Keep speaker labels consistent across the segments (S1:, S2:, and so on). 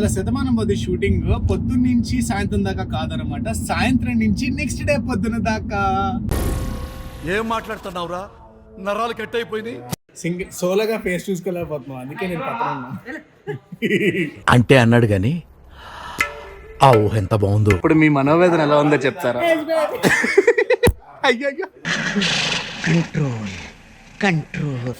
S1: ఇవాళ శతమానం పది షూటింగ్ పొద్దున్న నుంచి సాయంత్రం దాకా కాదనమాట సాయంత్రం నుంచి నెక్స్ట్ డే పొద్దున దాకా.
S2: ఏం మాట్లాడుతున్నావురా? నరాలు కట్ అయిపోయింది
S1: సింగిల్ సోలోగా ఫేస్ చూసుకోలేకపోతున్నాం అందుకే నేను పక్కన ఉన్నా.
S2: అంటే అన్నాడు గాని ఆ ఊహ ఎంత బాగుందో.
S1: ఇప్పుడు మీ మనోవేదన ఎలా ఉందో చెప్తారా? అయ్యయ్యో.
S3: కంట్రోల్ కంట్రోల్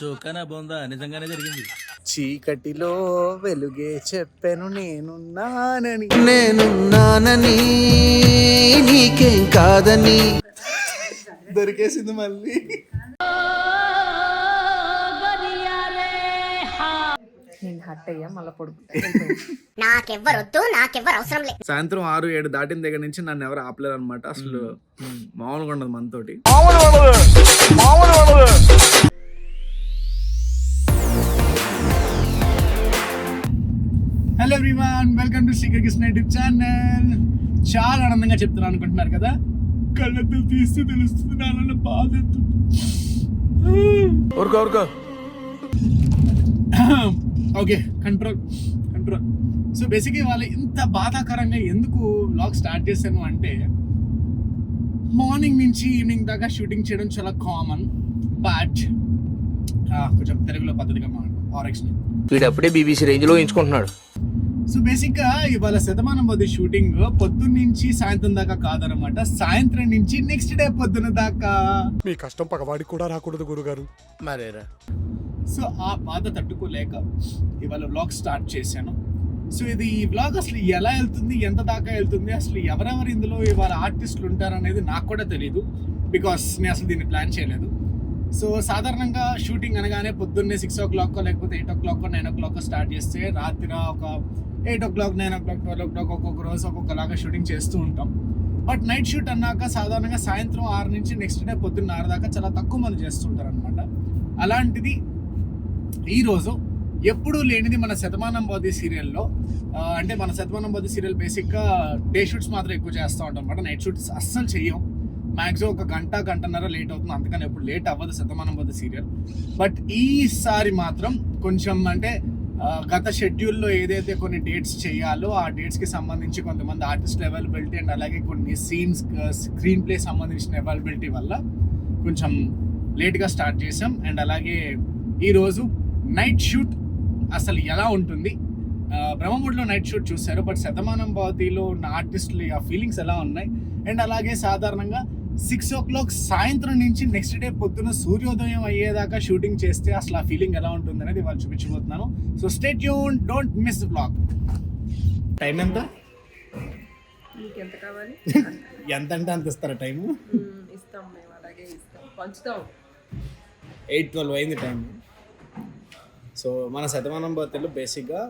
S4: చోకానా బాగుందా నిజంగానే జరిగింది.
S1: చీకటిలో వెలుగే చెప్పాను నేనున్నానని.
S3: నేనున్నానని నీకేం కాదని.
S1: దొరికేసింది మళ్ళీ.
S5: నేను హట్ అయ్యా మళ్ళీ పడుకుంటా
S6: నాకెవ్వరొద్దు నాకెవ్వరు అవసరం లేదు.
S1: సాయంత్రం ఆరు ఏడు దాటిన దగ్గర నుంచి నన్ను ఎవరు ఆపలేరు అనమాట. అసలు మామూలుగా ఉండదు మనతోటి. Hello everyone welcome to Srikar Krishna YouTube channel చాలా ఆనందంగా చెప్తున్నాను అనుకుంటున్నారు కదా? కళ్ళతో తీస్తే తెలుస్తుంది నాన్న బాధ ఓకే కంట్రోల్ కంట్రోల్ సో బేసిక్గా ఇవాళ ఇంత బాధాకరంగా ఎందుకు వ్లాగ్ స్టార్ట్ చేశాను అంటే మార్నింగ్ నుంచి ఈవినింగ్ దాకా షూటింగ్ చేయడం చాలా కామన్ బట్ కొంచెం తెలుగులో పద్ధతిగా మాట్లాడు ఆరెక్షన్
S7: వీడప్పుడే బీబీసీ రేంజ్లో ఎంచుకుంటున్నాడు
S1: సో బేసిక్గా ఇవాళ శతమానం పది షూటింగ్ పొద్దున్న నుంచి సాయంత్రం దాకా కాదనమాట సాయంత్రం నుంచి నెక్స్ట్ డే పొద్దున దాకా.
S8: మీ కష్టం పగవాడికి కూడా రాకూడదు గురుగారు.
S7: మరేరా?
S1: సో ఆ బాధ తట్టుకోలేక ఇవాళ వ్లాగ్ స్టార్ట్ చేశాను. సో ఇది ఈ వ్లాగ్ అసలు ఎలా వెళ్తుంది ఎంత దాకా వెళ్తుంది అసలు ఎవరెవరు ఇందులో ఇవాళ ఆర్టిస్టులు ఉంటారు అనేది నాకు కూడా తెలియదు బికాస్ నేను అసలు దీన్ని ప్లాన్ చేయలేదు. సో సాధారణంగా షూటింగ్ అనగానే పొద్దున్నే సిక్స్ ఓ క్లాక్ లేకపోతే eight o'clock nine o'clock start చేస్తే రాత్రి ఒక eight o'clock nine o'clock twelve o'clock ఒక్కొక్క రోజు ఒక్కొక్కలాగా షూటింగ్ చేస్తూ ఉంటాం. బట్ నైట్ షూట్ అన్నాక సాధారణంగా సాయంత్రం ఆరు నుంచి నెక్స్ట్ డే పొద్దున్న ఆరు దాకా చాలా తక్కువ మంది చేస్తుంటారు అనమాట అలాంటిది ఈరోజు ఎప్పుడూ లేనిది మన శతమానం బోధి సీరియల్లో అంటే మన శతమానం బోధి సీరియల్ బేసిక్గా డే షూట్స్ మాత్రం ఎక్కువ చేస్తూ ఉంటాం అనమాట నైట్ షూట్స్ అస్సలు చెయ్యం. మ్యాక్సిమం ఒక గంట గంటన్నర లేట్ అవుతుంది. అందుకని ఎప్పుడు లేట్ అవ్వదు శతమానం బోధి సీరియల్. బట్ ఈసారి మాత్రం కొంచెం అంటే గత షెడ్యూల్లో ఏదైతే కొన్ని డేట్స్ చేయాలో ఆ డేట్స్కి సంబంధించి కొంతమంది ఆర్టిస్ట్ అవైలబిలిటీ అండ్ అలాగే కొన్ని సీన్స్ స్క్రీన్ ప్లే సంబంధించిన అవైలబిలిటీ వల్ల కొంచెం లేట్గా స్టార్ట్ చేసాం అండ్ అలాగే ఈరోజు నైట్ షూట్ అసలు ఎలా ఉంటుంది? బ్రహ్మమూడిలో బ్రహ్మముడిలో నైట్ షూట్ చూశారు. బట్ శతమానం భవతిలో ఉన్న ఆర్టిస్టులు ఆ ఫీలింగ్స్ ఎలా ఉన్నాయి? అండ్ అలాగే సాధారణంగా సిక్స్ ఓ క్లాక్ సాయంత్రం నుంచి నెక్స్ట్ డే పొద్దున సూర్యోదయం అయ్యేదాకా షూటింగ్ చేస్తే అసలు ఆ ఫీలింగ్ ఎలా ఉంటుంది అనేది వాళ్ళు చూపించబోతున్నాను. సో స్టేట్ యూన్ డోంట్ మిస్ బ్లాగ్. టైం ఎంత?
S5: ఎంత కావాలి?
S1: ఎంత అంటే అంత ఇస్తారా టైము?
S5: మ్మ్, ఇస్తాం మేము అలాగే ఇస్తాం. పంచుతాం.
S1: ఎయిట్ ట్వెల్వ్ అయింది టైం సో మన శతమానం భర్తలు బేసిక్గా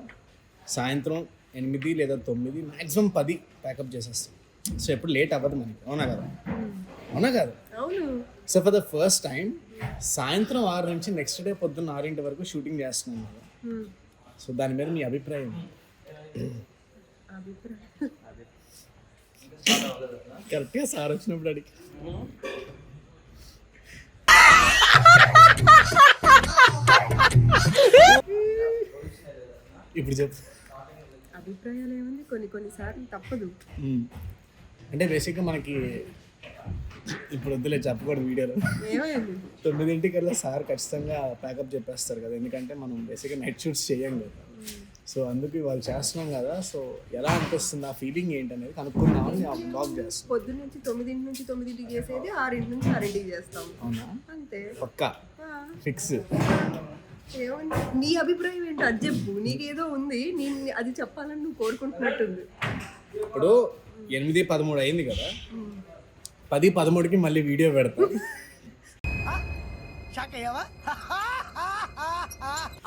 S1: సాయంత్రం ఎనిమిది లేదా తొమ్మిది మ్యాక్సిమం పది ప్యాకప్ చేసేస్తాం. సో ఎప్పుడు లేట్ అవ్వదు మనకి. అవునా కదా? అవునా కదా?
S5: అవును.
S1: So for the first time సాయంత్రం ఆరు నుంచి నెక్స్ట్ డే పొద్దున్న ఆరింటి వరకు షూటింగ్ చేస్తున్నాం కదా
S5: మ్మ్.
S1: సో దాని మీద మీ అభిప్రాయం?
S5: అభిప్రాయం.
S1: కరెక్ట్గా సార్ వచ్చినప్పుడు అడిగి. ఇప్పుడు చెప్పు.
S5: అభిప్రాయాలు ఏముంది? కొన్ని కొన్నిసార్లు తప్పదు.
S1: అంటే బేసిక్గా మనకి ఇప్పుడు వద్దులే చెప్పకూడదు వీడియోలో.
S5: ఏమైంది?
S1: తొమ్మిదింటికల్లా సార్ ఖచ్చితంగా ప్యాకప్ చెప్పేస్తారు కదా ఎందుకంటే మనం బేసిక్గా నైట్ షూట్స్ చేయం కదా. సో అందుకు వాళ్ళు చేస్తున్నాం కదా సో ఎలా అనిపిస్తుంది ఆ ఫీలింగ్ ఏంటి అనేది కనుక్కుందామని ఆ బ్లాగ్ చేస్తాం
S5: పొద్దున్న నుంచి తొమ్మిదింటి నుంచి తొమ్మిదింటికి చేసేది ఆరింటి నుంచి ఆరింటికి చేస్తాం.
S1: అవునా?
S5: అంతే.
S1: పక్కా. ఫిక్స్
S5: నీ అభిప్రాయం ఏంటో? అది చెప్పు. నీకేదో ఉంది. నేను అది చెప్పాలని నువ్వు కోరుకుంటున్నట్టుంది.
S1: ఇప్పుడు ఎనిమిది పదమూడు అయింది కదా. పది పదమూడుకి మళ్ళీ వీడియో పెడతాం.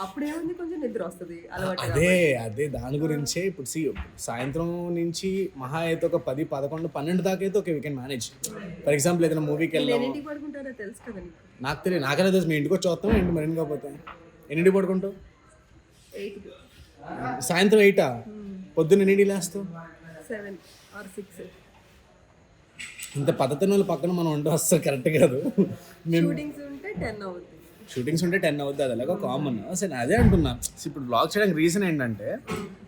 S5: అప్పుడేముంది కొంచెం నిద్ర వస్తుంది అలవాటు
S1: అదే అదే దాని గురించే. ఇప్పుడు సి సాయంత్రం నుంచి మహా అయితే ఒక పది పదకొండు పన్నెండు దాకా అయితే okay we can manage for example ఏదైనా మూవీకి వెళ్ళాము
S5: తెలుసు కదా నీకు.
S1: నాకు తెలియదు నాకనే తెలుసు. మీ ఇంటికి వచ్చి వస్తాం ఏంటి మరి కాకపోతే ఎన్నింటి పడుకుంటావు? సాయంత్రం ఎయిటా పొద్దున్న ఎన్నింటి లేస్తావు?
S5: సెవెన్ ఆర్ సిక్స్
S1: ఇంత పద్ధతి వాళ్ళ పక్కన మనం ఉండడం అస్సలు కరెక్ట్ కాదు. మేము
S5: షూటింగ్స్ ఉంటే టెన్ అవుతుంది
S1: షూటింగ్స్ ఉంటే టెన్ అవుద్ది అది అలాగో కామన్. అసలు అదే అంటున్నా. ఇప్పుడు బ్లాగ్ చేయడానికి రీజన్ ఏంటంటే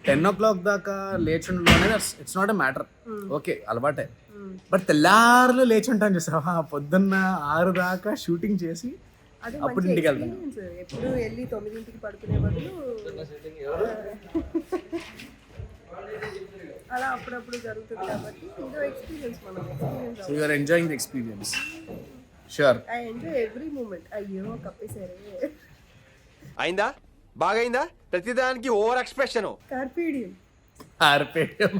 S1: టెన్ ఓ క్లాక్ దాకా లేచి ఉండడం అనేది it's not a matter okay అలవాటే. బట్ తెల్లారులో లేచి ఉంటాను చూసావా? పొద్దున్న ఆరు దాకా షూటింగ్ చేసి అప్పుడు ఇంటికి వెళ్తాను.
S5: ఎప్పుడు వెళ్ళి తొమ్మిదింటికి పడుకునే బదులు అలా అప్పుడప్పుడు జరుగుతుంది కాబట్టి ఇదో ఎక్స్పీరియన్స్ మనం experience
S1: so you're enjoying the experience sure
S5: I enjoy every moment అయ్యో కప్పేశారే.
S9: అయిందా? బాగైందా? ప్రతిదానికి ఓవర్ ఎక్స్ప్రెషన్
S5: కార్పీడియం.
S1: ఆర్పేయం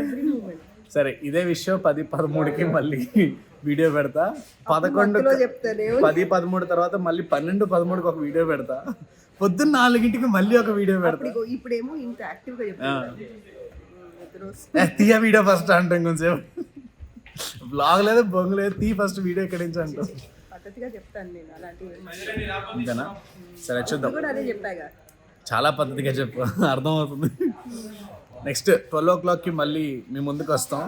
S5: ఎవ్రీ మూమెంట్
S1: సరే ఇదే విషయం పది పదమూడుకి మళ్ళీ వీడియో పెడతా. పదకొండు పది పదమూడు తర్వాత మళ్ళీ పన్నెండు పదమూడుకి ఒక వీడియో పెడతా. పొద్దున్న నాలుగింటికి మళ్ళీ ఒక వీడియో పెడతా.
S5: ఇప్పుడేమో ఇంత చెప్తాను
S1: తీయ వీడియో ఫస్ట్ అంటాం కొంచెం. బ్లాగ్ లేదు బొంగు లేదు తీ ఫస్ట్ వీడియో ఎక్కడి నుంచి అంటాం.
S5: పద్ధతిగా చెప్తాను నేను అలాంటివి.
S1: ఇంతేనా? సరే చూద్దాం.
S5: కూడా అదే చెప్పాగా
S1: చాలా పద్ధతిగా చెప్పు అర్థమవుతుంది. నెక్స్ట్ ట్వెల్వ్ ఓ క్లాక్కి మళ్ళీ మీ ముందుకు వస్తాం.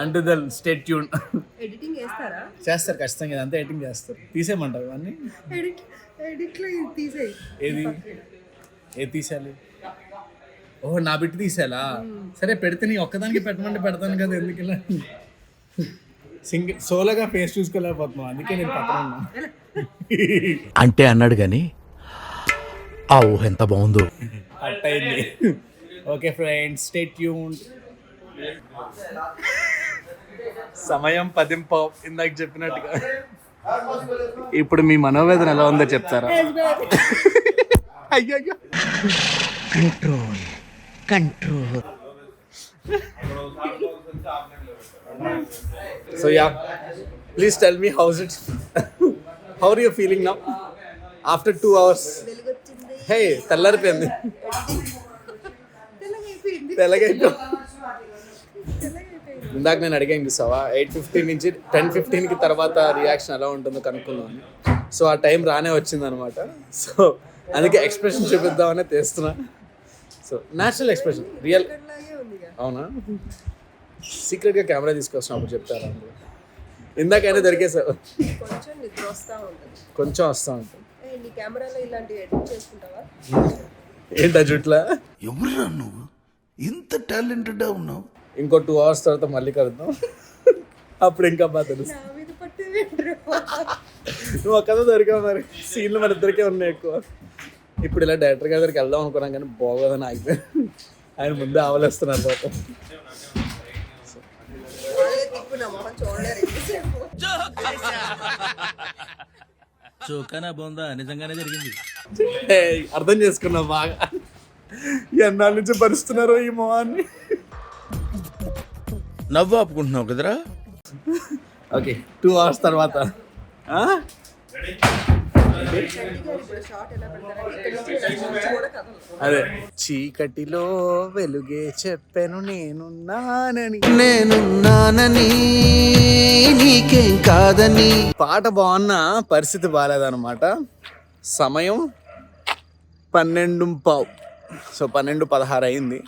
S1: అంటు ద స్టేట్ ట్యూన్
S5: ఎడిటింగ్ వేస్తారా
S1: చేస్తారు ఖచ్చితంగా ఇదంతా ఎడిటింగ్ చేస్తారు. తీసేయమంటారు ఇవన్నీ?
S5: తీసేయి.
S1: ఏది? ఏది తీసేయాలి? ఓహో నా బిట్టు తీసేయాలా? సరే పెడితే నీ ఒక్కదానికి పెట్టమంటే పెడతాను కదా ఎందుకు ఇలా? సింగిల్ సోలోగా ఫేస్ చూసుకోలేకపోతున్నాం అందుకే నేను పక్కన ఉన్నా.
S2: అంటే అన్నాడు గాని ఆ ఊహ ఎంత బాగుందో.
S1: అట్టయింది. ఓకే ఫ్రెండ్స్ స్టే ట్యూన్ సమయం పదింపావు ఇందాక చెప్పినట్టుగా. ఇప్పుడు మీ మనోవేదన ఎలా ఉందో చెప్తారా? అయ్యో
S3: control control.
S1: So yeah please tell me how's it how are you feeling now after two hours hey తెల్లారిపోయింది.
S5: తెల్లగైపోయింది.
S1: తెల్లగైపో ఇందాక నేను అడిగాను చూసావా? ఎయిట్ ఫిఫ్టీన్ నుంచి టెన్ ఫిఫ్టీన్కి తర్వాత రియాక్షన్ ఎలా ఉంటుందో కనుక్కున్నాను సో ఆ టైం రానే వచ్చింది అనమాట సో అందుకే ఎక్స్ప్రెషన్ చూపిద్దామనే తీస్తున్నా. సో న్యాచురల్ ఎక్స్ప్రెషన్ రియల్ అవునా? సీక్రెట్గా కెమెరా తీసుకొచ్చినప్పుడు చెప్తారా? ఇందాకైనా దొరికేసావు
S5: కొంచెం వస్తా ఉంటుంది.
S1: ఏంటా జుట్లా?
S2: ఎవరురా నువ్వు? ఇంత టాలెంటెడ్ ఉన్నావు.
S1: ఇంకో టూ అవర్స్ తర్వాత మళ్ళీ కలుద్దాం. అప్పుడు ఇంకా బాగా తెలుసు నువ్వు ఒక్కదో దొరికావు మరి. సీన్లు మన ఇద్దరికే ఉన్నాయి ఎక్కువ. ఇప్పుడు ఇలా డైరెక్టర్ గారి దగ్గరికి వెళ్దాం అనుకున్నాం కానీ బాగోదని ఆగిపోయి ఆయన ముందే ఆవలేస్తున్నారు పాపం.
S4: చోకనా బొందా నిజంగానే జరిగింది.
S1: అర్థం చేసుకున్నావు బాగా. ఎన్నాళ్ళ నుంచి భరిస్తున్నారు ఈ మొహాన్ని?
S2: నవ్వు ఆపుకుంటున్నావు కదరా?
S1: ఓకే టూ అవర్స్ తర్వాత. అదే. చీకటిలో వెలుగే చెప్పాను నేనున్నానని.
S3: నేనున్నానని నీకేం కాదని.
S1: పాట బాగున్నా పరిస్థితి బాగాలేదన్నమాట. సమయం పన్నెండు పావు. సో పన్నెండు పదహారు అయింది.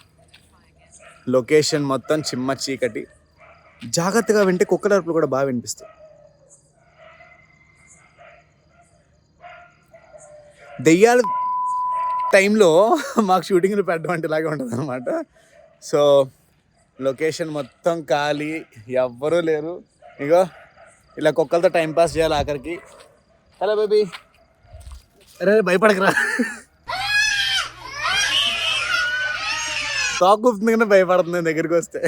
S1: లొకేషన్ మొత్తం చిమ్మ చీకటి. జాగ్రత్తగా వింటే కుక్కల అరుపులు కూడా బాగా వినిపిస్తాయి. దెయ్యాల టైంలో మాకు షూటింగ్లు పెట్టడం అంటే ఇలాగే ఉంటుంది అనమాట సో లొకేషన్ మొత్తం ఖాళీ. ఎవ్వరూ లేరు. ఇగో ఇలా కుక్కలతో టైం పాస్ చేయాలి ఆఖరికి. Hello baby. అరే భయపడకరా. టాక్ గుప్తుంది కానీ భయపడుతుంది దగ్గరికి వస్తే.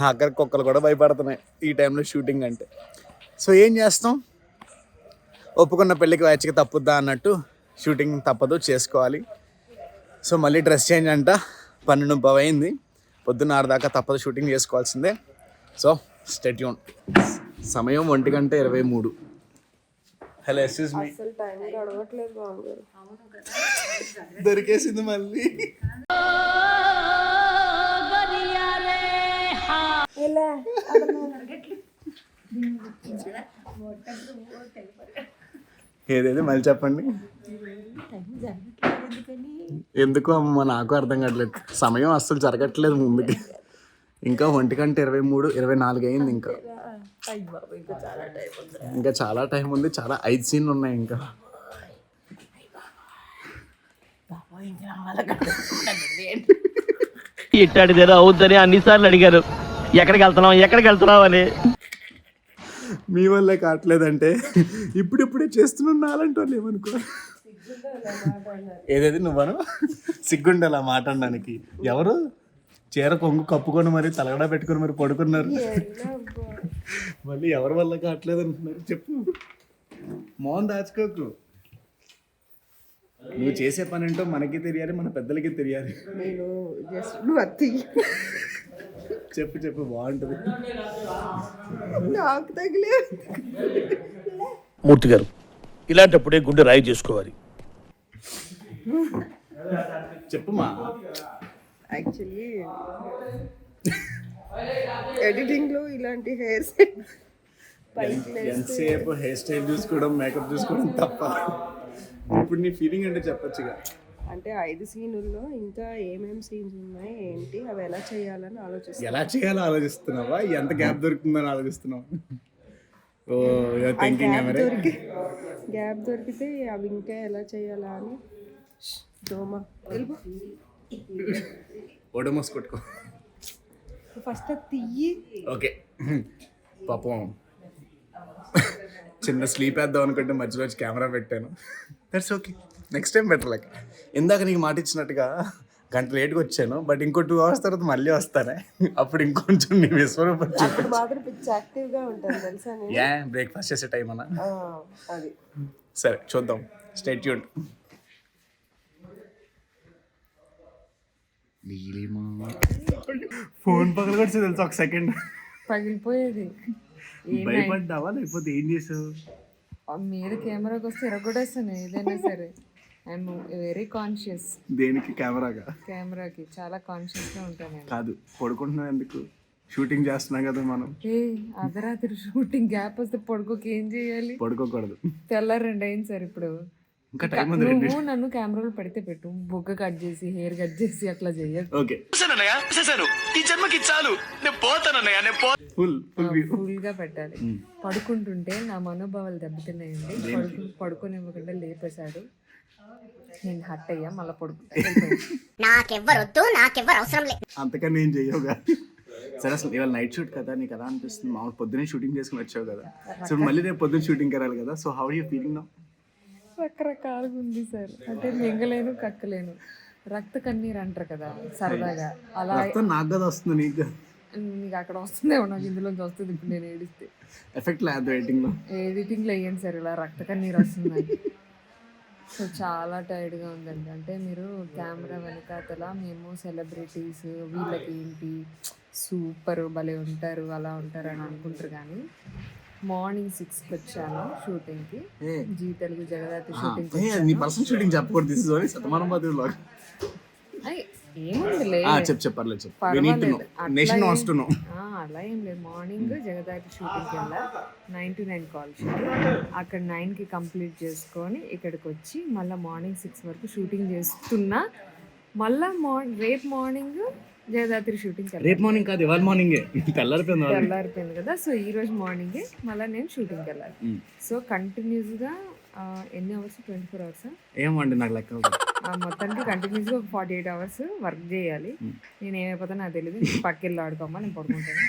S1: ఆఖరికి కుక్కలు కూడా భయపడుతున్నాయి ఈ టైంలో షూటింగ్ అంటే. సో ఏం చేస్తాం? ఒప్పుకున్న పెళ్ళికి వచ్చకి తప్పుద్దా అన్నట్టు షూటింగ్ తప్పదు చేసుకోవాలి. సో మళ్ళీ డ్రెస్ చేంజ్ అంట పన్నెండు పవ అయింది. పొద్దున్న ఆరు దాకా తప్పదు షూటింగ్ చేసుకోవాల్సిందే. సో స్టెట్యూన్ సమయం ఒంటి గంట ఇరవై మూడు. Hello excuse me.
S5: అసలు టైం గడవట్లేదు బాబు గారు.
S1: దొరికేసింది మళ్ళీ. ఏదేది మళ్ళీ చెప్పండి. ఎందుకు అమ్మ నాకు అర్థం కావట్లేదు. సమయం అస్సలు జరగట్లేదు ముందుకి. ఇంకా ఒంటి గంట ఇరవై మూడు ఇరవై నాలుగు అయింది ఇంకా.
S5: అయ్యి బాబు ఇంకా చాలా టైం ఉంది
S1: ఇంకా చాలా టైం ఉంది చాలా ఐదు సీన్లు ఉన్నాయి ఇంకా.
S7: ఇట్టాడిదేదో అవుద్దని అన్నిసార్లు అడిగారు. ఎక్కడికి వెళ్తున్నావు? ఎక్కడికి వెళ్తున్నావు అని?
S1: మీ వల్లే కావట్లేదంటే ఇప్పుడిప్పుడే చేస్తున్నా అలాంటి వాళ్ళు ఏమనుకో. ఏదేది నువ్వను సిగ్గుండాలి ఆ మాట అనడానికి ఎవరు? చీర కొంగు కప్పుకొని మరి తలగడ పెట్టుకొని మరి పడుకున్నారు. మళ్ళీ ఎవరి వల్ల కావట్లేదు అంటున్నారు చెప్పు. మోహన్ దాచుకోకు. నువ్వు చేసే పని ఏంటో మనకి తెలియాలి మన పెద్దలకి తెలియాలి.
S5: నేను జస్ట్ నువ్వు అత్తి
S1: చెప్పు చెప్పు బాగుంటుంది.
S5: నాకు తగిలే.
S7: మూర్తి గారు ఇలాంటప్పుడే గుండె రాయి చేసుకోవాలి.
S1: చెప్పుమా
S5: యాక్చువల్లీ ఎడిటింగ్లో ఇలాంటి హెయిర్
S1: ఎంతసేపు హెయిర్ స్టైల్ చూసుకోవడం మేకప్ చూసుకోవడం తప్ప. ఇప్పుడు నీ ఫీలింగ్ అంటే చెప్పొచ్చుగా.
S5: అంటే ఐదు సీనుల్లో ఇంకా ఏమేం సీన్స్ ఉన్నాయి ఏంటి అవి ఎలా చేయాలని ఆలోచిస్తాను
S1: ఎలా చేయాలో ఆలోచిస్తున్నావా? ఎంత గ్యాప్ దొరుకుతుందని ఆలోచిస్తున్నావా? ఓ థింకింగ్
S5: దొరికి గ్యాప్ దొరికితే అవి ఇంకా ఎలా చేయాలా అని. దోమ.
S1: ఓడమోస్ కొట్టుకో.
S5: ఫస్ట్ అది తీయి
S1: ఓకే. పాపం. చిన్న స్లీప్ వేద్దాం అనుకుంటే మధ్యలో కెమెరా పెట్టాను. That's okay next time better like ఇందాక నీకు మాట ఇచ్చినట్టుగా గంట లేట్గా వచ్చాను బట్ ఇంకో టూ అవర్స్ తర్వాత మళ్ళీ వస్తానే. అప్పుడు ఇంకొంచెం నీ విశ్వరూపం ఏ బ్రేక్ఫాస్ట్ చేసే టైం అన్నా సరే చూద్దాం. స్టేట్ ట్యూన్ ఫోన్ పగల కొట్టి తెలుసు ఒక సెకండ్
S10: పగిలిపోయేది.
S1: భయపడ్డావా లేకపోతే ఏం చేసావు?
S10: ఆ మీద కెమెరాకి వస్తే ఎరగొడేస్తాను ఏదైనా సరే. ఐఎమ్ వెరీ కాన్షియస్
S1: దేనికి? కెమెరాగా?
S10: కెమెరాకి చాలా కాన్షియస్గా ఉంటాను నేను.
S1: కాదు పడుకుంటున్నావు ఎందుకు? షూటింగ్ చేస్తున్నాం కదా మనం.
S10: ఏ అర్ధరాత్రి షూటింగ్ గ్యాప్ వస్తే పడుకోకి ఏం చేయాలి?
S1: పడుకోకూడదు.
S10: తెల్లారి రెండు అయింది సార్ ఇప్పుడు.
S1: ఇంకా టైం ఉంది రెండు
S10: నువ్వు నన్ను కెమెరాలో పెడితే పెట్టు. బుగ్గ కట్ చేసి హెయిర్ కట్ చేసి అట్లా చెయ్యదు
S1: ఓకే. ఫుల్ ఫుల్ వ్యూ
S10: ఫుల్గా పెట్టాలి. పడుకుంటుంటే నా మనోభావాలు దెబ్బతిన్నాయండి. పడుకు పడుకోనివ్వకుండా లేపేశాడు. నేను హట్ అయ్యా మళ్ళీ పడుకుంటా.
S6: నాకెవ్వరొద్దు నాకెవ్వరు అవసరం లేదు
S1: అంతకన్నా ఏం చెయ్యవుగా సరే అసలు ఇవాళ నైట్ షూట్ కదా నీకు ఎలా అనిపిస్తుంది? మామూలు పొద్దున్నే షూటింగ్ చేసుకుని వచ్చావు కదా. సో మళ్ళీ రేపు పొద్దున్న షూటింగ్ వెళ్ళాలి కదా. So how you feeling now
S10: రకరకాలుగా ఉంది సార్. అంటే మింగలేను కక్కలేను. రక్త కన్నీరు అంటారు కదా సరదాగా. అలా
S1: నాకు కదా వస్తుంది నీకు
S10: నీకు అక్కడ వస్తుందేమో నాకు ఇందులోంచి వస్తుంది ఇప్పుడు నేను ఏడిస్తే.
S1: ఎఫెక్ట్ లేదు వెయిటింగ్లో?
S10: ఎడిటింగ్లో వేయండి సార్ ఇలా రక్త కన్నీరు వస్తుంది సో చాలా టైర్డ్గా ఉందండి. అంటే మీరు కెమెరా వెనకాతల మేము సెలబ్రిటీస్ వీళ్ళకి ఏంటి సూపర్ భలే ఉంటారు అలా ఉంటారు అని అనుకుంటారు కానీ మార్నింగ్ సిక్స్కి వచ్చాను షూటింగ్కి జీ తెలుగు జగదాతి షూటింగ్
S1: నీ పర్సనల్ షూటింగ్ చెప్పకూడదు దిస్ ఇస్ ఓన్లీ శతమానం బాధ బ్లాగ్
S10: ఏముందిలే.
S1: చెప్పు చెప్పర్లేదు చెప్పు. Need to know.
S10: పర్వాలేదు.
S1: నేషన్ వాన్స్ టు నో
S10: అలా ఏం లేదు. మార్నింగ్ జగదాటి షూటింగ్కి వెళ్ళా. నైన్ టు నైన్ కాల్ అక్కడ నైన్కి కంప్లీట్ చేసుకొని ఇక్కడికి వచ్చి మళ్ళీ మార్నింగ్ సిక్స్ వరకు షూటింగ్ చేస్తున్నా. మళ్ళా మార్ రేపు మార్నింగ్ జగదాత్రి షూటింగ్కి వెళ్ళాలి
S1: రేపు మార్నింగ్ కాదు ఇవాళ మార్నింగే తెల్లారిపోయింది.
S10: తెల్లారిపోయింది కదా. సో ఈ రోజు మార్నింగే మళ్ళీ నేను షూటింగ్కి వెళ్ళాలి. సో కంటిన్యూస్గా ఎన్ని అవర్స్ ట్వంటీ ఫోర్ అవర్స్
S1: ఏమండి నాకు లెక్క అవ్వదు.
S10: మొత్తానికి కంటిన్యూస్గా ఒక ఫార్టీ ఎయిట్ అవర్స్ వర్క్ చేయాలి నేను ఏమైపోతా నాకు తెలియదు పక్కెళ్ళి ఆడుకోమా నేను పడుకుంటాను.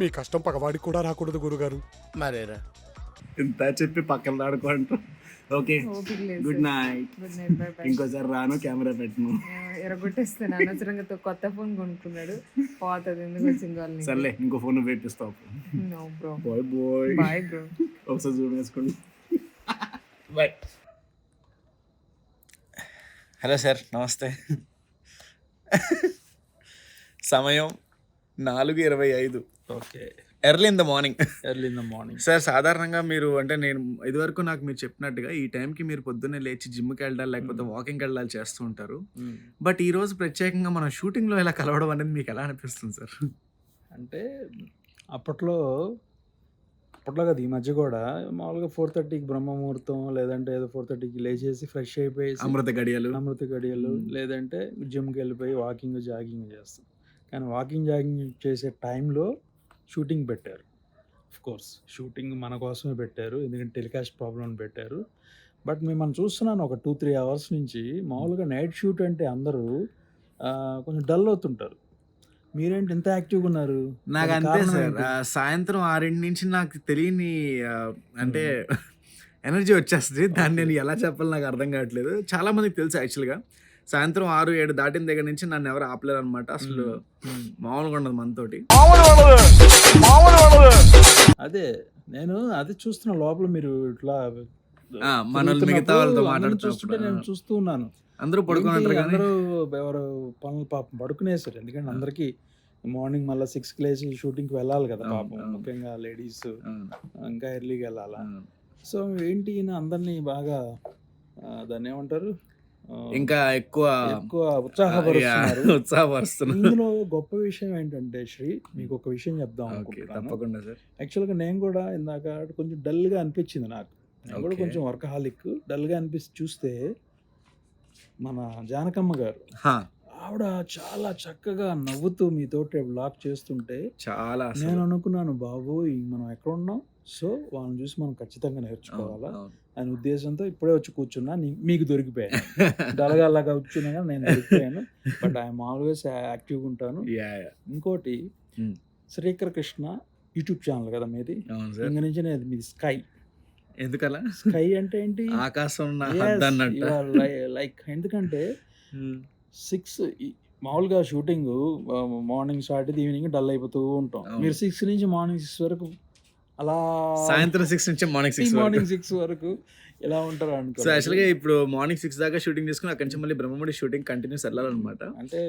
S8: మీ కష్టం పగవాడికి కూడా రాకూడదు గురుగారు.
S7: మరేరా?
S1: ఇంత చెప్పి పక్కన ఆడుకుంటూ okay. Good night
S10: good night bye bye.
S1: ఇంకోసారి రాను కెమెరా పెట్టను.
S10: ఎరగొట్టేస్తాను అనవసరంగా కొత్త ఫోన్ కొనుక్కున్నాడు. పోతుంది ఎందుకు వచ్చింది వాళ్ళని?
S1: సర్లే ఇంకో phone.
S10: No bro.
S1: Bye bye.
S10: Bye bro.
S1: ఒకసారి జూమ్ వేసుకోండి. బాయ్. హలో సార్ నమస్తే. సమయం నాలుగు ఇరవై ఐదు.
S4: Okay.
S1: Early in the morning
S4: early in the morning
S1: sir సాధారణంగా మీరు అంటే నేను ఇదివరకు నాకు మీరు చెప్పినట్టుగా ఈ టైంకి మీరు పొద్దున్నే లేచి జిమ్కి వెళ్ళాలి లేకపోతే వాకింగ్కి వెళ్ళాలి చేస్తూ ఉంటారు. బట్ ఈ రోజు ప్రత్యేకంగా మనం షూటింగ్లో ఇలా కలవడం అనేది మీకు ఎలా అనిపిస్తుంది సార్
S11: అంటే అప్పట్లో అప్పట్లో కదా ఈ మధ్య కూడా మామూలుగా ఫోర్ థర్టీకి బ్రహ్మముహూర్తం లేదంటే ఏదో ఫోర్ థర్టీకి లేచేసి ఫ్రెష్ అయిపోయి
S1: అమృత గడియలు.
S11: అమృత గడియలు లేదంటే జిమ్కి వెళ్ళిపోయి వాకింగ్ జాగింగ్ చేస్తాం. కానీ వాకింగ్ జాగింగ్ చేసే టైంలో షూటింగ్ పెట్టారు. కోర్స్ షూటింగ్ మన కోసమే పెట్టారు. ఎందుకంటే టెలికాస్ట్ ప్రాబ్లం పెట్టారు. బట్ మిమ్మల్ని చూస్తున్నాను ఒక టూ త్రీ అవర్స్ నుంచి. మామూలుగా నైట్ షూట్ అంటే అందరూ ఆ, కొంచెం డల్ అవుతుంటారు. మీరేంటి ఇంత యాక్టివ్గా ఉన్నారు?
S1: నాకు అంతే సార్. సాయంత్రం ఆరింటి నుంచి నాకు తెలియని అంటే ఎనర్జీ వచ్చేస్తుంది. దాన్ని నేను ఎలా చెప్పాలి నాకు అర్థం కావట్లేదు. చాలా మందికి తెలుసు యాక్చువల్గా. సాయంత్రం ఆరు ఏడు దాటిన దగ్గర నుంచి నన్ను ఎవరు ఆపలేరు అనమాట అసలు
S11: మ్మ్.
S1: మామూలుగా ఉండదు మనతోటి.
S11: అదే నేను అది చూస్తున్నా లోపల మీరు ఇట్లా
S1: ఆ, మనోళ్ళు మిగతా వాళ్ళతో
S11: నేను. చూస్తూ ఉన్నాను.
S1: అందరూ పడుకొని
S11: ఏంటి
S1: ఉంటారు కానీ
S11: అందరూ ఎవరు పనులు పాపం పడుకునేసారు. ఎందుకంటే అందరికి మార్నింగ్ మళ్ళీ సిక్స్కి లేచి షూటింగ్కి వెళ్ళాలి కదా పాపం. ముఖ్యంగా లేడీస్ ఇంకా ఎర్లీగా వెళ్ళాలా. సో ఏంటి ఈయన అందరినీ బాగా దాన్ని ఏమంటారు?
S1: ఇంకా ఎక్కువ
S11: ఎక్కువ ఉత్సాహపరుస్తున్నారు.
S1: ఉత్సాహపరుస్తున్నారు.
S11: ఇందులో గొప్ప విషయం ఏంటంటే శ్రీ మీకు ఒక విషయం చెప్దాం
S1: తప్పకుండా సార్.
S11: యాక్చువల్గా నేను కూడా ఇందాక కొంచెం డల్గా అనిపించింది నాకు. నేను కూడా. కొంచెం వర్కహాలిక్ డల్గా అనిపిస్తే చూస్తే మన జానకమ్మ గారు ఆవిడ చాలా చక్కగా నవ్వుతూ మీతోటి బ్లాగ్ చేస్తుంటే
S1: చాలా.
S11: నేను అనుకున్నాను బాబు మనం ఎక్కడ ఉన్నాం? సో వాళ్ళని చూసి మనం ఖచ్చితంగా నేర్చుకోవాలా. అనే ఉద్దేశంతో ఇప్పుడే వచ్చి కూర్చున్నా. మీకు దొరికిపోయాను. డల్గా అలాగా కూర్చున్నా కానీ నేను దొరికిపోయాను. బట్ ఐఎమ్ ఆల్వేస్ యాక్టివ్గా ఉంటాను. ఇంకోటి. శ్రీకర్ కృష్ణ యూట్యూబ్ ఛానల్ కదా మీది? ఇంక నుంచి నేను మీది స్కై
S1: ఎందుకలా?
S11: స్కై అంటే ఏంటి?
S1: ఆకాశం
S11: లైక్ ఎందుకంటే సిక్స్ మామూలుగా shooting morning start evening dull అయిపోతూ ఉంటాం. మీరు సిక్స్ నుంచి మార్నింగ్ సిక్స్ వరకు అలా
S1: సాయంత్రం సిక్స్ నుంచి మార్నింగ్ సిక్స్
S11: మార్నింగ్ సిక్స్ వరకు ఇలా ఉంటారు అనుకో
S1: సో యాక్చువల్గా ఇప్పుడు మార్నింగ్ సిక్స్ దాకా షూటింగ్ చేసుకుని అక్కడి నుంచి మళ్ళీ బ్రహ్మముడి షూటింగ్ కంటిన్యూస్ వెళ్ళాలన్నమాట.
S11: అంటే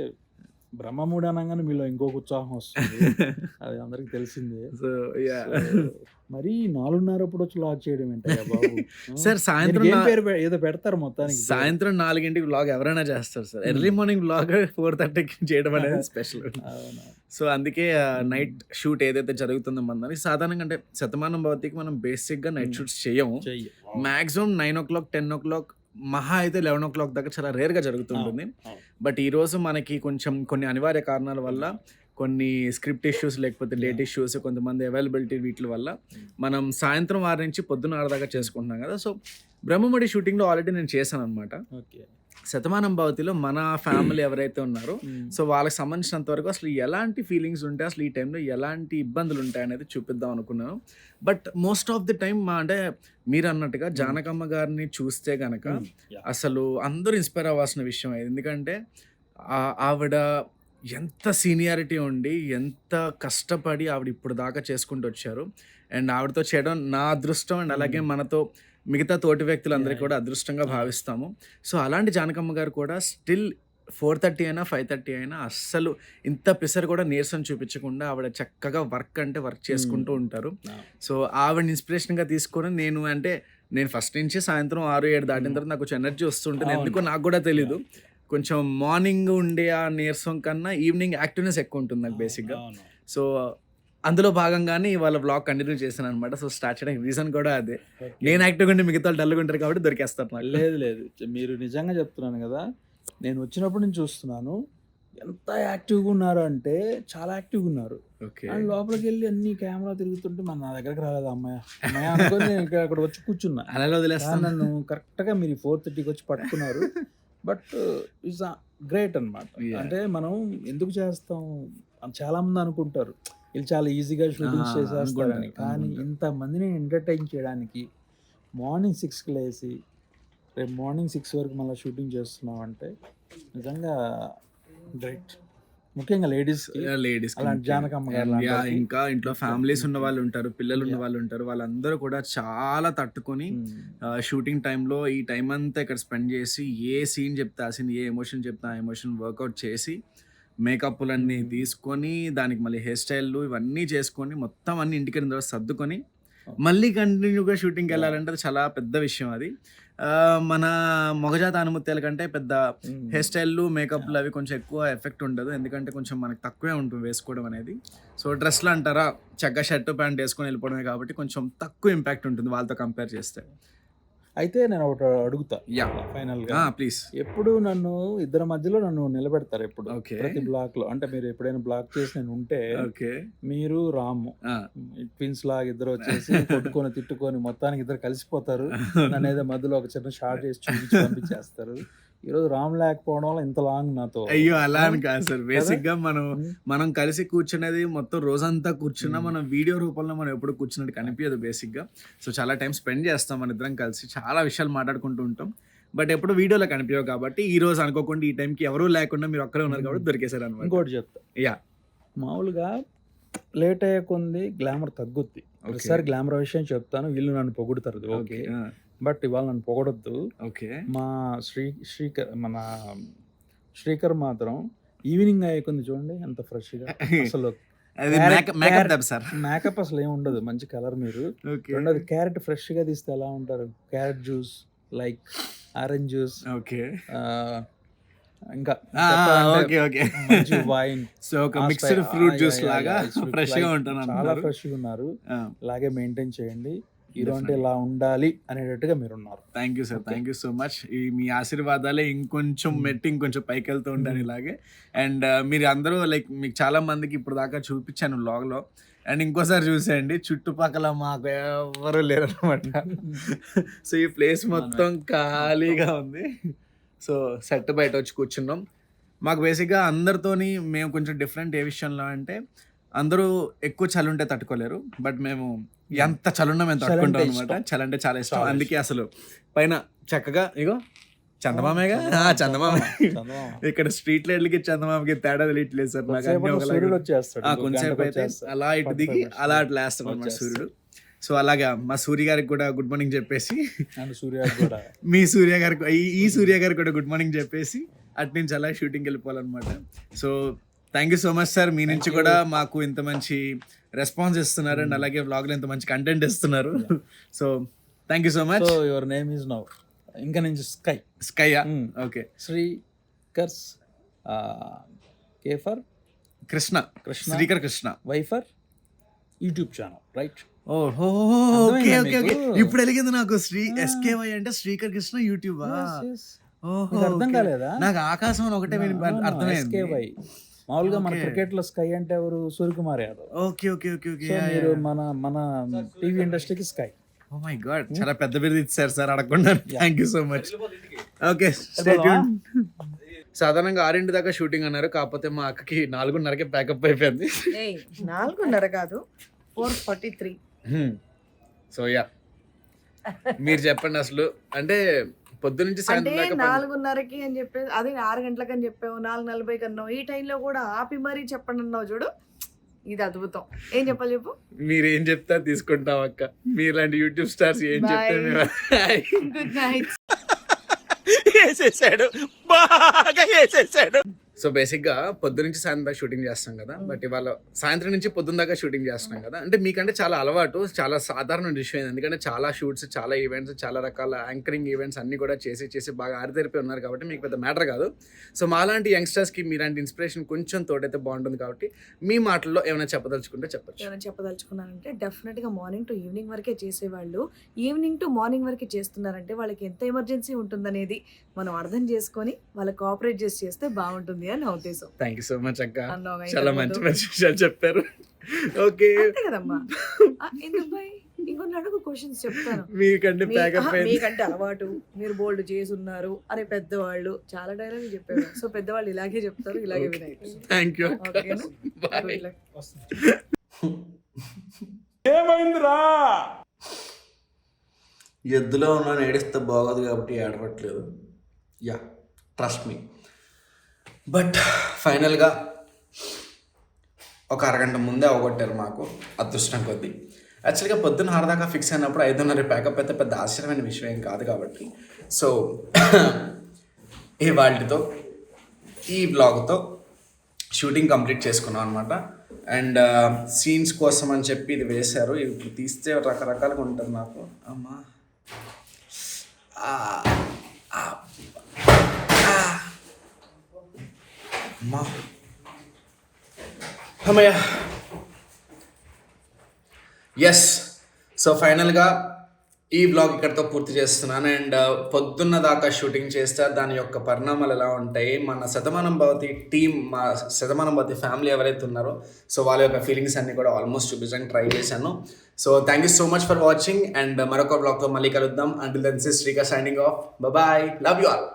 S11: బ్రహ్మముడి అనగానే మీలో ఇంకొక ఉత్సాహం వస్తుంది. అది అందరికి తెలిసిందే.
S1: సో యా
S11: మరి నాలుగున్నర అప్పుడు వచ్చి లాక్ చేయడం ఏంటయ్యా బాబు?
S1: సార్ సాయంత్రం
S11: పేరు ఏదో పెడతారు మొత్తానికి.
S1: సాయంత్రం నాలుగింటికి బ్లాగ్ ఎవరైనా చేస్తారు sir early morning blog four థర్టీకి చేయడం అనేది స్పెషల్ సో అందుకే నైట్ షూట్ ఏదైతే జరుగుతుందో మనది సాధారణంగా అంటే శతమానం భవతికి మనం బేసిక్గా నైట్
S11: Hmm.
S1: షూట్స్ చేయము. Maximum nine o'clock ten o'clock మహా అయితే లెవెన్ ఓ క్లాక్ దాకా చాలా రేర్గా జరుగుతుంటుంది. బట్ ఈ రోజు మనకి కొంచెం కొన్ని అనివార్య కారణాల వల్ల కొన్ని స్క్రిప్ట్ ఇష్యూస్ లేకపోతే లేట్ ఇష్యూస్ కొంతమంది అవైలబిలిటీ వీటి వల్ల మనం సాయంత్రం ఆరు నుంచి పొద్దున్న ఆరు దాకా చేసుకుంటున్నాం కదా. సో బ్రహ్మముడి షూటింగ్లో ఆల్రెడీ నేను చేశాను అనమాట
S11: ఓకే.
S1: శతమానం భవతిలో మన ఫ్యామిలీ ఎవరైతే ఉన్నారో సో వాళ్ళకి సంబంధించినంత వరకు అసలు ఎలాంటి ఫీలింగ్స్ ఉంటాయి అసలు ఈ టైంలో ఎలాంటి ఇబ్బందులు ఉంటాయి అనేది చూపిద్దాం అనుకున్నాను. But most of the time అంటే మీరు అన్నట్టుగా జానకమ్మ గారిని చూస్తే గనక అసలు అందరూ ఇన్స్పైర్ అవ్వాల్సిన విషయం అది ఎందుకంటే ఆవిడ ఎంత సీనియారిటీ ఉండి ఎంత కష్టపడి ఆవిడ ఇప్పుడు దాకా చేసుకుంటూ వచ్చారు. అండ్ ఆవిడతో చేయడం నా అదృష్టం. అండ్ అలాగే మనతో మిగతా తోటి వ్యక్తులందరికీ కూడా అదృష్టంగా భావిస్తాము. సో అలాంటి జానకమ్మ గారు కూడా స్టిల్ ఫోర్ థర్టీ అయినా ఫైవ్ థర్టీ అయినా అస్సలు ఇంత పిసర్ కూడా నీరసం చూపించకుండా ఆవిడ చక్కగా వర్క్ అంటే వర్క్ చేసుకుంటూ ఉంటారు. సో ఆవిడ ఇన్స్పిరేషన్గా తీసుకొని నేను అంటే నేను ఫస్ట్ నుంచి సాయంత్రం ఆరు ఏడు దాటిన తర్వాత నాకు కొంచెం ఎనర్జీ వస్తుంటుంది. ఎందుకో నాకు కూడా తెలీదు. కొంచెం మార్నింగ్ ఉండే ఆ నీరసం కన్నా ఈవినింగ్ యాక్టివ్నెస్ ఎక్కువ ఉంటుంది నాకు బేసిక్గా. సో అందులో భాగంగానే ఇవాళ బ్లాగ్ కంటిన్యూ చేశాను అనమాట సో స్టార్ట్ చేయడానికి రీజన్ కూడా అదే. నేను యాక్టివ్గా ఉండి మిగతా వాళ్ళు డల్గా ఉంటారు కాబట్టి దొరికేస్తారు నాకు.
S11: లేదు లేదు. మీరు నిజంగా చెప్తున్నాను కదా నేను వచ్చినప్పటి నుంచి చూస్తున్నాను ఎంత యాక్టివ్గా ఉన్నారు అంటే చాలా యాక్టివ్గా ఉన్నారు.
S1: ఓకే
S11: అండ్ లోపలికి వెళ్ళి అన్ని కెమెరా తిరుగుతుంటే మన నా దగ్గరకు రాలేదు అమ్మాయి. అమ్మాయి అనుకొని నేను ఇక్కడ అక్కడ వచ్చి కూర్చున్నా.
S1: అలా వదిలేస్తాను
S11: నన్ను కరెక్ట్గా మీరు ఫోర్ థర్టీకి వచ్చి పట్టుకున్నారు. బట్ ఇట్స్ గ్రేట్ అన్నమాట.
S1: Yeah.
S11: అంటే మనం ఎందుకు చేస్తాం? అని చాలా మంది అనుకుంటారు. వీళ్ళు చాలా ఈజీగా షూటింగ్స్
S1: Ah,
S11: చేసేస్తారని కానీ. ఇంతమందిని ఎంటర్టైన్ చేయడానికి మార్నింగ్ సిక్స్కి లేసి రేపు మార్నింగ్ సిక్స్ వరకు మళ్ళీ షూటింగ్ చేస్తున్నాం అంటే నిజంగా గ్రేట్. ముఖ్యంగా
S1: లేడీస్
S11: వాళ్ళకి.
S1: ఇంకా ఇంట్లో ఫ్యామిలీస్ ఉన్న వాళ్ళు ఉంటారు పిల్లలు ఉన్న వాళ్ళు ఉంటారు వాళ్ళందరూ కూడా చాలా తట్టుకొని షూటింగ్ టైంలో ఈ టైం అంతా ఇక్కడ స్పెండ్ చేసి ఏ సీన్ చెప్తే ఆ సీన్ ఏ ఎమోషన్ చెప్తే ఆ ఎమోషన్ వర్కౌట్ చేసి మేకప్లన్నీ తీసుకొని దానికి మళ్ళీ హెయిర్ స్టైల్లు ఇవన్నీ చేసుకొని మొత్తం అన్ని ఇంటికి వెళ్ళిన తర్వాత సర్దుకొని మళ్ళీ కంటిన్యూగా షూటింగ్కి వెళ్ళాలంటే అది చాలా పెద్ద విషయం అది. మన మొగజాత అనుమత్యాల కంటే పెద్ద హెయిర్ స్టైల్లు మేకప్లు అవి కొంచెం ఎక్కువ ఎఫెక్ట్ ఉండదు. ఎందుకంటే కొంచెం మనకు తక్కువే ఉంటుంది వేసుకోవడం అనేది. సో డ్రెస్లు అంటారా? చక్కగా షర్ట్ ప్యాంట్ వేసుకొని వెళ్ళిపోవడమే కాబట్టి కొంచెం తక్కువ ఇంపాక్ట్ ఉంటుంది వాళ్ళతో కంపేర్ చేస్తే.
S11: అయితే నేను ఒకటి అడుగుతా ఫైనల్గా
S1: ప్లీజ్.
S11: ఎప్పుడు నన్ను ఇద్దరి మధ్యలో నన్ను నిలబెడతారు ఎప్పుడు? ప్రతి బ్లాక్లో అంటే మీరు ఎప్పుడైనా బ్లాక్ చేసి నేను ఉంటే మీరు రాము ట్విన్స్ లాగా ఇద్దరు వచ్చేసి కొట్టుకొని తిట్టుకొని మొత్తానికి ఇద్దరు కలిసిపోతారు. నన్ను ఏదో మధ్యలో ఒక చిన్న షార్ట్ చేసి చూపించి పంపించేస్తారు. ఈరోజు రామ్ లేకపోవడం వల్ల ఇంత లాంగ్ నాతో.
S1: అయ్యో అలా అని కాదు సార్. బేసిక్గా మనం మనం కలిసి కూర్చునేది మొత్తం రోజంతా కూర్చున్నా మనం వీడియో రూపంలో మనం ఎప్పుడు కూర్చున్నట్టు కనిపించదు బేసిక్గా సో చాలా టైం స్పెండ్ చేస్తాం మన ఇద్దరం కలిసి. చాలా విషయాలు మాట్లాడుకుంటూ ఉంటాం. బట్ ఎప్పుడు వీడియోలో కనిపించవు కాబట్టి ఈ రోజు అనుకోకుండా ఈ టైంకి ఎవరూ లేకుండా మీరు ఒక్కరే ఉన్నారు కాబట్టి దొరికేశారు అనమాట
S11: ఇంకోటి చెప్తా.
S1: యా
S11: మామూలుగా లేట్ అయ్యే కొంది గ్లామర్ తగ్గుద్ది. ఒకసారి గ్లామర్ విషయం చెప్తాను. వీళ్ళు నన్ను పొగుడుతారు. ఓకే బట్ ఇవాళ నన్ను పొగడొద్దు.
S1: ఓకే.
S11: మా శ్రీ శ్రీకర్ మన శ్రీకర్ మాత్రం ఈవినింగ్ అయ్యే కొంది చూడండి ఎంత ఫ్రెష్గా. అసలు
S1: మేకప్
S11: అసలు ఏమి ఉండదు మంచి కలర్ మీరు. రెండోది క్యారెట్ ఫ్రెష్గా తీస్తే ఎలా ఉంటారు? Carrot juice like orange juice
S1: okay.
S11: ఇంకా వైన్
S1: సో ఒక మిక్స్డ్ ఫ్రూట్ జ్యూస్ లాగా ఫ్రెష్గా
S11: చాలా ఫ్రెష్గా ఉన్నారు. అలాగే మెయింటైన్ చేయండి. హీరో ఇలా ఉండాలి అనేటట్టుగా మీరు ఉన్నారు
S1: thank you sir thank you so much ఈ మీ ఆశీర్వాదాలే ఇంకొంచెం
S11: hmm.
S1: మెట్టి ఇంకొంచెం పైకి వెళ్తూ ఉంటాను
S11: hmm.
S1: ఇలాగే. అండ్ uh, మీరు అందరూ లైక్ మీకు చాలా మందికి ఇప్పుడు దాకా చూపించాను లాగ్లో అండ్ ఇంకోసారి చూసేయండి. చుట్టుపక్కల మాకు ఎవరు లేరనమాట సో hmm. ఈ ప్లేస్ మొత్తం ఖాళీగా ఉంది. సో సెట్ బయట వచ్చి కూర్చున్నాం. మాకు బేసిక్గా అందరితోని మేము కొంచెం డిఫరెంట్ ఏ విషయంలో అంటే అందరూ ఎక్కువ చలి ఉంటే తట్టుకోలేరు. బట్ మేము Hmm. ఎంత చలున్న మేము తట్టుకుంటాం అనమాట చలి అంటే చాలా ఇష్టం. అందుకే అసలు పైన చక్కగా ఇగో చందమామేగా? చందమామ. ఇక్కడ స్ట్రీట్ లైట్లకి చందమామకి తేడా తెలియట్లేదు సార్. నాకు
S11: కొంచెంసేపు
S1: అయితే అలా ఇటు దిగి అలా అట్లా వేస్తాం అనమాట సూర్యుడు. సో అలాగా మా సూర్య గారికి కూడా గుడ్ మార్నింగ్ చెప్పేసి మీ సూర్య గారికి ఈ సూర్య గారికి కూడా గుడ్ మార్నింగ్ చెప్పేసి అటు నుంచి అలా షూటింగ్కి వెళ్ళిపోవాలన్నమాట. So thank you so much sir మీ నుంచి కూడా మాకు ఇంత మంచి రెస్పాన్స్ ఇస్తున్నారు అండ్ అలాగే వ్లాగ్లో ఇంత మంచి కంటెంట్ ఇస్తున్నారు. So thank you so much
S11: your name is now ఇంకా నుంచి స్కై స్కై
S1: ఓకే
S11: శ్రీ కర్స్ కేఫర్
S1: కృష్ణ
S11: కృష్ణ
S1: శ్రీకర్ కృష్ణ
S11: వైఫర్ యూట్యూబ్ ఛానల్ రైట్
S1: ఓహో ఓకే ఓకే ఇప్పుడు వెలిగింది నాకు. శ్రీ ఎస్కేవై అంటే శ్రీకర్ కృష్ణ యూట్యూబ్
S11: అర్థం కాలేదా?
S1: నాకు ఆకాశం ఒకటే అర్థమైంది.
S11: మామూలుగా మన క్రికెట్లో స్కై అంటే ఎవరు? Suryakumar Yadav.
S1: Okay okay okay okay.
S11: మీరు మన మన టీవీ ఇండస్ట్రీకి స్కై.
S1: ఓ మై గాడ్ చాలా పెద్ద బిరుదు ఇచ్చారు సార్ అడగకుండా. Thank you so much okay సాధారణంగా ఆరింటి దాకా షూటింగ్ అన్నారు కాకపోతే మా అక్కకి నాలుగున్నరకే ప్యాకప్ అయిపోయింది.
S5: నాలుగున్నర కాదు four forty three
S1: so yeah మీరు చెప్పండి అసలు. అంటే పొద్దునుంచి
S5: అంటే నాలుగున్నరకి అని చెప్పేసి అది ఆరు గంటలకు అని చెప్పావు నాలుగు నలభైకి అన్నావు. ఈ టైంలో కూడా ఆపి మరీ చెప్పండి అన్నావు చూడు. ఇది అద్భుతం. ఏం చెప్పాలి చెప్పు?
S1: మీరు ఏం చెప్తా తీసుకుంటాం అక్క. Hmm. మీలాంటి యూట్యూబ్ స్టార్స్ ఏం చెప్తారు
S5: గుడ్ నైట్
S7: వేసేసాడు. బాగా వేసేసాడు.
S1: సో బేసిక్గా పొద్దు నుంచి సాయంత్రం దాకా షూటింగ్ చేస్తాం కదా. Hmm. బట్ ఇవాళ సాయంత్రం నుంచి పొద్దున్న దాకా షూటింగ్ చేస్తున్నాం కదా. అంటే మీకంటే చాలా అలవాటు చాలా సాధారణ విషయం ఎందుకంటే చాలా షూట్స్ చాలా ఈవెంట్స్ చాలా రకాల యాంకరింగ్ ఈవెంట్స్ అన్నీ కూడా చేసి చేసి బాగా ఆరితేరిపోయి ఉన్నారు కాబట్టి మీకు పెద్ద మ్యాటర్ కాదు. సో మాలాంటి యంగ్స్టర్స్కి మీలాంటి ఇన్స్పిరేషన్ కొంచెం తోడైతే బాగుంటుంది కాబట్టి మీ మాటల్లో ఏమైనా చెప్పదలుచుకుంటే చెప్పచ్చు.
S5: ఏమైనా చెప్పదలుచుకున్నారంటే డెఫినెట్గా మార్నింగ్ టు ఈవినింగ్ వరకే చేసేవాళ్ళు. ఈవినింగ్ టు మార్నింగ్ వరకే చేస్తున్నారంటే వాళ్ళకి ఎంత ఎమర్జెన్సీ ఉంటుందనేది మనం అర్థం చేసుకొని వాళ్ళకి కోఆపరేట్ చేసి చేస్తే బాగుంటుంది. ఉంటుంది అని నా ఉద్దేశం.
S1: థ్యాంక్ యూ సో మచ్ అక్క. చాలా మంచి మంచి విషయాలు చెప్పారు. ఓకే
S5: కదమ్మా. ఎందుకు ఇంకొన్ని అడుగు క్వశ్చన్స్ చెప్తాను.
S1: మీకంటే
S5: మీకంటే అలవాటు. మీరు బోల్డ్ చేసున్నారు అరే పెద్దవాళ్ళు. చాలా డైలాగ్ చెప్పారు. సో పెద్దవాళ్ళు ఇలాగే చెప్తారు ఇలాగే
S1: థ్యాంక్ యూ
S5: ఏమైందిరా?
S1: ఎద్దులో ఉన్నాను ఏడిస్తే బాగోదు కాబట్టి ఏడవట్లేదు. యా ట్రస్ట్ మీ బట్ ఫైనల్గా ఒక అరగంట ముందే అవగొట్టారు మాకు అదృష్టం కొద్దీ. యాక్చువల్గా పొద్దున్న అరదాకా ఫిక్స్ అయినప్పుడు ఐదున్నర ప్యాకప్ అయితే పెద్ద ఆశ్చర్యమైన విషయం ఏం కాదు కాబట్టి. సో ఈ వాటితో ఈ బ్లాగ్తో షూటింగ్ కంప్లీట్ చేసుకున్నాం అనమాట అండ్ సీన్స్ కోసం అని చెప్పి ఇది వేశారు. ఇప్పుడు తీస్తే రకరకాలుగా ఉంటుంది నాకు. అమ్మా. Ah. అమ్మా. అమ్మయ్య. ఎస్ సో ఫైనల్గా ఈ బ్లాగ్ ఇక్కడితో పూర్తి చేస్తున్నాను. అండ్ uh, పొద్దున్న దాకా షూటింగ్ చేస్తే దాని యొక్క పరిణామాలు ఎలా ఉంటాయి? మన శతమానం భవతి టీం మా శతమానం భవతి ఫ్యామిలీ ఎవరైతే ఉన్నారో సో వాళ్ళ యొక్క ఫీలింగ్స్ అన్నీ కూడా ఆల్మోస్ట్ చూపించడానికి ట్రై చేశాను. So thank you so much for watching and మరొక బ్లాగ్తో మళ్ళీ కలుద్దాం. And then Srika signing off bye love you all